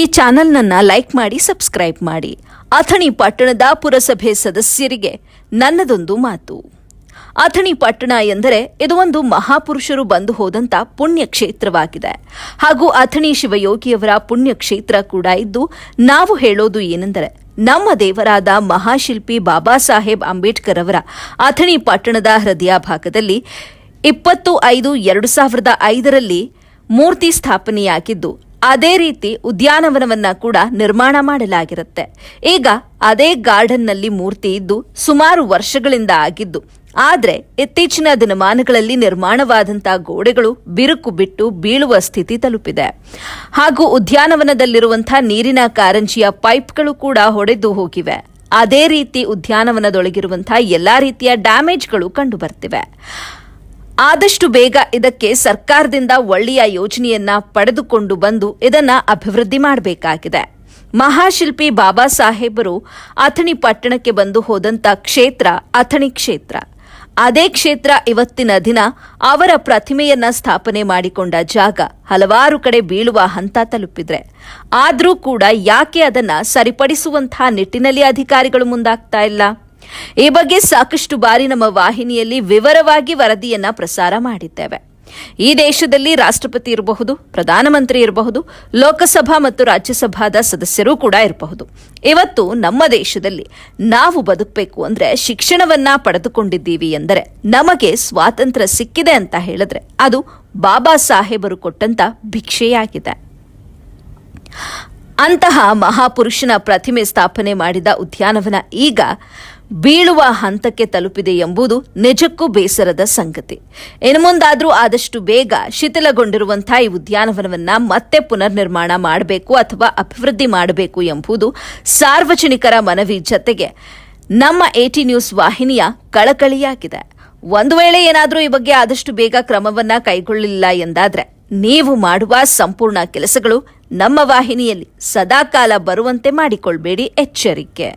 ಈ ಚಾನಲ್ನನ್ನು ಲೈಕ್ ಮಾಡಿ, ಸಬ್ಸ್ಕ್ರೈಬ್ ಮಾಡಿ. ಅಥಣಿ ಪಟ್ಟಣದ ಪುರಸಭೆ ಸದಸ್ಯರಿಗೆ ನನ್ನದೊಂದು ಮಾತು. ಅಥಣಿ ಪಟ್ಟಣ ಎಂದರೆ ಇದು ಒಂದು ಮಹಾಪುರುಷರು ಬಂದು ಹೋದಂಥ ಪುಣ್ಯಕ್ಷೇತ್ರವಾಗಿದೆ. ಹಾಗೂ ಅಥಣಿ ಶಿವಯೋಗಿಯವರ ಪುಣ್ಯಕ್ಷೇತ್ರ ಕೂಡ ಇದ್ದು, ನಾವು ಹೇಳೋದು ಏನೆಂದರೆ, ನಮ್ಮ ದೇವರಾದ ಮಹಾಶಿಲ್ಪಿ ಬಾಬಾ ಸಾಹೇಬ್ ಅಂಬೇಡ್ಕರ್ ಅವರ ಅಥಣಿ ಪಟ್ಟಣದ ಹೃದಯ ಭಾಗದಲ್ಲಿ ಇಪ್ಪತ್ತು ಐದು, ಎರಡು ಸಾವಿರದ ಐದರಲ್ಲಿ ಮೂರ್ತಿ ಸ್ಥಾಪನೆಯಾಗಿದ್ದು ಅದೇ ರೀತಿ ಉದ್ಯಾನವನವನ್ನ ಕೂಡ ನಿರ್ಮಾಣ ಮಾಡಲಾಗಿರುತ್ತೆ. ಈಗ ಅದೇ ಗಾರ್ಡನ್ನಲ್ಲಿ ಮೂರ್ತಿ ಇದ್ದು ಸುಮಾರು ವರ್ಷಗಳಿಂದ ಆಗಿದ್ದು, ಆದರೆ ಇತ್ತೀಚಿನ ದಿನಮಾನಗಳಲ್ಲಿ ನಿರ್ಮಾಣವಾದಂತಹ ಗೋಡೆಗಳು ಬಿರುಕು ಬಿಟ್ಟು ಬೀಳುವ ಸ್ಥಿತಿ ತಲುಪಿದೆ. ಹಾಗೂ ಉದ್ಯಾನವನದಲ್ಲಿರುವಂತಹ ನೀರಿನ ಕಾರಂಜಿಯ ಪೈಪ್ಗಳು ಕೂಡ ಹೊಡೆದು ಹೋಗಿವೆ. ಅದೇ ರೀತಿ ಉದ್ಯಾನವನದೊಳಗಿರುವಂತಹ ಎಲ್ಲಾ ರೀತಿಯ ಡ್ಯಾಮೇಜ್ಗಳು ಕಂಡು ಬರ್ತಿವೆ. ಆದಷ್ಟು ಬೇಗ ಇದಕ್ಕೆ ಸರ್ಕಾರದಿಂದ ಒಳ್ಳೆಯ ಯೋಜನೆಯನ್ನ ಪಡೆದುಕೊಂಡು ಬಂದು ಇದನ್ನ ಅಭಿವೃದ್ಧಿ ಮಾಡಬೇಕಾಗಿದೆ. ಮಹಾಶಿಲ್ಪಿ ಬಾಬಾ ಸಾಹೇಬರು ಅಥಣಿ ಪಟ್ಟಣಕ್ಕೆ ಬಂದು ಹೋದಂತ ಕ್ಷೇತ್ರ ಅಥಣಿ ಕ್ಷೇತ್ರ. ಅದೇ ಕ್ಷೇತ್ರ ಇವತ್ತಿನ ದಿನ ಅವರ ಪ್ರತಿಮೆಯನ್ನ ಸ್ಥಾಪನೆ ಮಾಡಿಕೊಂಡ ಜಾಗ ಹಲವಾರು ಕಡೆ ಬೀಳುವ ಹಂತ ತಲುಪಿದ್ರೆ. ಆದರೂ ಕೂಡ ಯಾಕೆ ಅದನ್ನ ಸರಿಪಡಿಸುವಂತಹ ನಿಟ್ಟಿನಲ್ಲಿ ಅಧಿಕಾರಿಗಳು ಮುಂದಾಗ್ತಾ ಇಲ್ಲ? ಈ ಬಗ್ಗೆ ಸಾಕಷ್ಟು ಬಾರಿ ನಮ್ಮ ವಾಹಿನಿಯಲ್ಲಿ ವಿವರವಾಗಿ ವರದಿಯನ್ನ ಪ್ರಸಾರ ಮಾಡಿದ್ದೇವೆ. ಈ ದೇಶದಲ್ಲಿ ರಾಷ್ಟ್ರಪತಿ ಇರಬಹುದು, ಪ್ರಧಾನಮಂತ್ರಿ ಇರಬಹುದು, ಲೋಕಸಭಾ ಮತ್ತು ರಾಜ್ಯಸಭಾದ ಸದಸ್ಯರು ಕೂಡ ಇರಬಹುದು. ಇವತ್ತು ನಮ್ಮ ದೇಶದಲ್ಲಿ ನಾವು ಬದುಕಬೇಕು ಅಂದ್ರೆ ಶಿಕ್ಷಣವನ್ನ ಪಡೆದುಕೊಂಡಿದ್ದೀವಿ ಎಂದರೆ ನಮಗೆ ಸ್ವಾತಂತ್ರ್ಯ ಸಿಕ್ಕಿದೆ ಅಂತ ಹೇಳಿದ್ರೆ ಅದು ಬಾಬಾ ಸಾಹೇಬರು ಕೊಟ್ಟಂತ ಭಿಕ್ಷೆಯಾಗಿದೆ. ಅಂತಹ ಮಹಾಪುರುಷನ ಪ್ರತಿಮೆ ಸ್ಥಾಪನೆ ಮಾಡಿದ ಉದ್ಯಾನವನ ಈಗ ಬೀಳುವ ಹಂತಕ್ಕೆ ತಲುಪಿದೆ ಎಂಬುದು ನಿಜಕ್ಕೂ ಬೇಸರದ ಸಂಗತಿ. ಇನ್ನು ಮುಂದಾದರೂ ಆದಷ್ಟು ಬೇಗ ಶಿಥಿಲಗೊಂಡಿರುವಂತಹ ಈ ಉದ್ಯಾನವನವನ್ನ ಮತ್ತೆ ಪುನರ್ ನಿರ್ಮಾಣ ಮಾಡಬೇಕು ಅಥವಾ ಅಭಿವೃದ್ಧಿ ಮಾಡಬೇಕು ಎಂಬುದು ಸಾರ್ವಜನಿಕರ ಮನವಿ ಜತೆಗೆ ನಮ್ಮ ಎಟಿ ನ್ಯೂಸ್ ವಾಹಿನಿಯ ಕಳಕಳಿಯಾಗಿದೆ. ಒಂದು ವೇಳೆ ಏನಾದರೂ ಈ ಬಗ್ಗೆ ಆದಷ್ಟು ಬೇಗ ಕ್ರಮವನ್ನ ಕೈಗೊಳ್ಳಲಿಲ್ಲ ಎಂದಾದರೆ, ನೀವು ಮಾಡುವ ಸಂಪೂರ್ಣ ಕೆಲಸಗಳು ನಮ್ಮ ವಾಹಿನಿಯಲ್ಲಿ ಸದಾಕಾಲ ಬರುವಂತೆ ಮಾಡಿಕೊಳ್ಬೇಡಿ ಎಚ್ಚರಿಕೆ.